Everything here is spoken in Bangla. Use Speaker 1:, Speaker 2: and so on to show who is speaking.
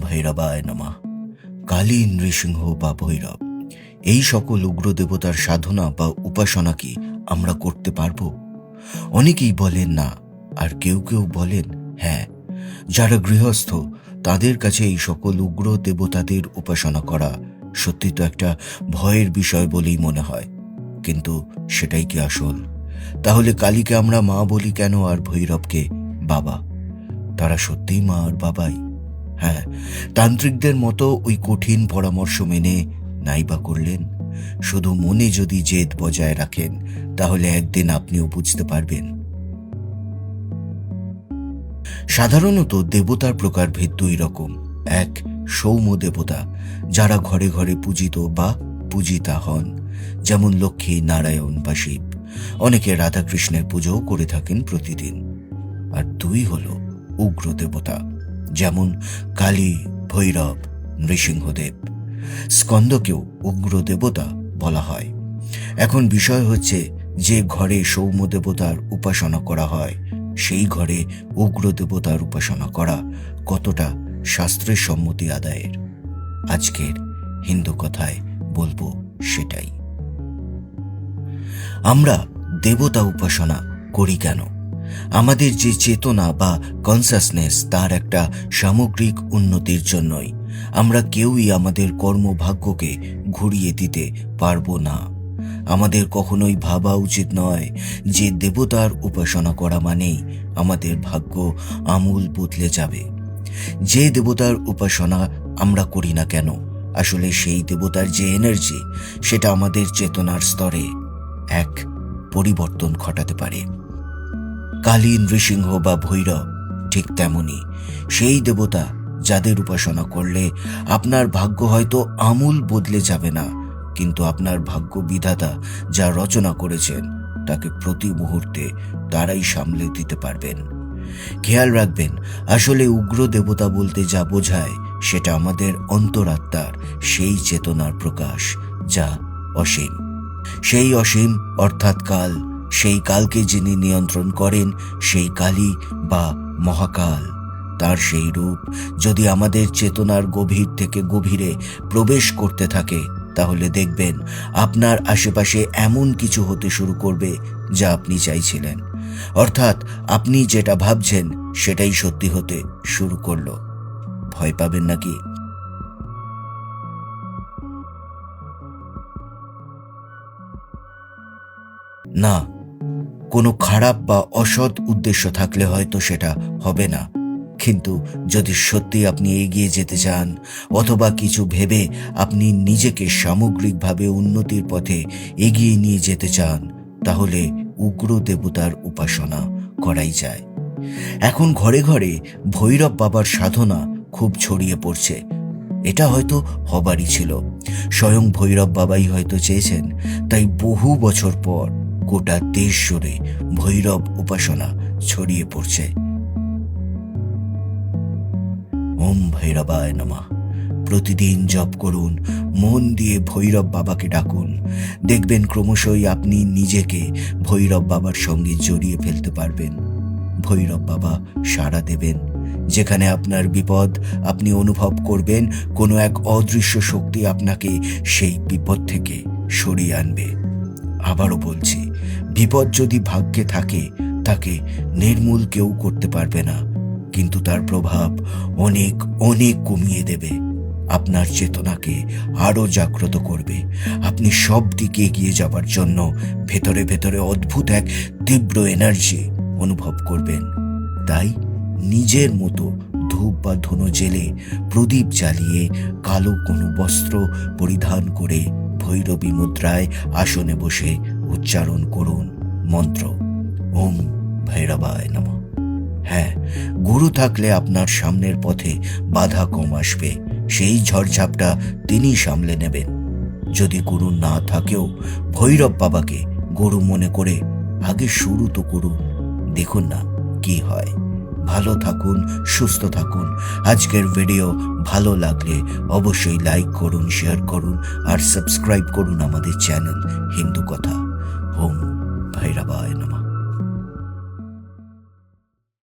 Speaker 1: ভৈরবায় নমঃ। কালী নৃসিংহ বা ভৈরব, এই সকল উগ্র দেবতার সাধনা বা উপাসনা কি আমরা করতে পারব? অনেকেই বলেন না, আর কেউ কেউ বলেন হ্যাঁ যারা গৃহস্থ, তাদের কাছে এই সকল উগ্র দেবতাদের উপাসনা করা সত্যি তো একটা ভয়ের বিষয় বলেই মনে হয়। কিন্তু সেটাই কি আসল? তাহলে কালীকে আমরা মা বলি কেন আর ভৈরবকে বাবা? তারা সত্যিই মা আর বাবাই। হ্যাঁ তান্ত্রিকদের মতো ওই কঠিন পরামর্শ মেনে নাইবা করলেন। শুধু মনে যদি জেদ বজায় রাখেন, তাহলে একদিন আপনিও বুঝতে পারবেন। সাধারণত দেবতার প্রকারভেদ দুই রকম। এক, সৌম্য দেবতা, যারা ঘরে ঘরে পূজিত বা পূজিতা হন, যেমন লক্ষ্মী, নারায়ণ বা শিব। অনেকে রাধাকৃষ্ণের পুজোও করে থাকেন প্রতিদিন। আর দুই হল উগ্র দেবতা। যেমন কালী, ভৈরব, নৃসিংহদেব। স্কন্দকেও উগ্র দেবতা বলা হয়। এখন বিষয় হচ্ছে, যে ঘরে সৌম্য দেবতার উপাসনা করা হয়, সেই ঘরে উগ্র দেবতার উপাসনা করা কতটা শাস্ত্রের সম্মতি আদায়ের? আজকের হিন্দু কথায় বলব সেটাই। আমরা দেবতা উপাসনা করি কেন? আমাদের যে চেতনা বা কনসাসনেস তার একটা সামগ্রিক উন্নতির জন্যই। আমরা কেউই আমাদের কর্মভাগ্যকে ঘুরিয়ে দিতে পারব না। আমাদের কখনোই ভাবা উচিত নয় যে দেবতার উপাসনা করা মানেই আমাদের ভাগ্য আমূল বদলে যাবে। যে দেবতার উপাসনা আমরা করি না কেন, আসলে সেই দেবতার যে এনার্জি সেটা আমাদের চেতনার স্তরে এক পরিবর্তন ঘটাতে পারে। কালী নৃসিংহ বা ভৈরব, ঠিক তেমনি সেই দেবতা যাদের উপাসনা করলে আপনার ভাগ্য হয়তো আমূল বদলে যাবে না, কিন্তু আপনার ভাগ্য বিধাতা যা রচনা করেছেন তাকে প্রতি মুহূর্তে তারাই সামলে দিতে পারবেন। খেয়াল রাখবেন, আসলে উগ্র দেবতা বলতে যা বোঝায় সেটা আমাদের অন্তরাত্মার সেই চেতনার প্রকাশ, যা অসীম। সেই অসীম, অর্থাৎ কাল সেই কালকে যিনি নিয়ন্ত্রণ করেন, সেই কালী বা মহাকাল। তার সেই রূপ, যদি আমাদের চেতনার গভীর থেকে গভীরে প্রবেশ করতে থাকে, তাহলে দেখবেন আপনার আশেপাশে এমন কিছু হতে শুরু করবে যা আপনি চাইছিলেন। অর্থাৎ আপনি যেটা ভাবছেন, সেটাই সত্যি হতে শুরু করল। ভয় পাবেন নাকি? না কোনো খারাপ বা অসৎ উদ্দেশ্য থাকলে হয়তো সেটা হবে না। কিন্তু যদি সত্যি আপনি এগিয়ে যেতে চান, অথবা কিছু ভেবে আপনি নিজেকে সামগ্রিকভাবে উন্নতির পথে এগিয়ে নিয়ে যেতে চান, তাহলে উগ্র দেবতার উপাসনা করাই যায়। এখন ঘরে ঘরে ভৈরব বাবার সাধনা খুব ছড়িয়ে পড়ছে। এটা হয়তো হবারই ছিল। স্বয়ং ভৈরব বাবাই হয়তো চেয়েছেন, তাই বহু বছর পর গোটা দেশ জুড়ে ভৈরব উপাসনা ছড়িয়ে পড়ছে। ওম ভৈরবায় নমঃ। প্রতিদিন জপ করুন, মন দিয়ে ভৈরব বাবাকে ডাকুন। দেখবেন ক্রমশই আপনি নিজেকে ভৈরব বাবার সঙ্গে জড়িয়ে ফেলতে পারবেন। ভৈরব বাবা সাড়া দেবেন। যেখানে আপনার বিপদ আপনি অনুভব করবেন, কোনো এক অদৃশ্য শক্তি আপনাকে সেই বিপদ থেকে সরিয়ে আনবে। আবারও বলছি, বিপদ যদি ভাগ্যে থাকে, তাকে নির্মূল কেউ করতে পারবে না। কিন্তু তার প্রভাব অনেক অনেক কমিয়ে দেবে। আপনার চেতনাকে আরও জাগ্রত করবে। আপনি সব দিকে এগিয়ে যাবার জন্য ভেতরে ভেতরে অদ্ভুত এক তীব্র এনার্জি অনুভব করবেন। তাই নিজের মতো ধূপ বা ধুনো জেলে প্রদীপ জ্বালিয়ে কালো কোনো বস্ত্র পরিধান করে ভৈরবী মুদ্রায় আসনে বসে উচ্চারণ করুন মন্ত্র। ওম ভৈরবায় নম। হ্যাঁ গুরু থাকলে আপনার সামনের পথে বাধা কম আসবে, সেই ঝড়ঝাপটা তিনি সামলে নেবেন। যদি গুরু না থাকেও ভৈরব বাবাকে গুরু মনে করে আগে শুরু তো করুন, দেখুন না কি হয়। ভালো থাকুন, সুস্থ থাকুন। আজকের ভিডিও ভালো লাগলে অবশ্যই লাইক করুন শেয়ার করুন আর সাবস্ক্রাইব করুন আমাদের চ্যানেল হিন্দু কথা। হোম ভৈরবায় নমঃ।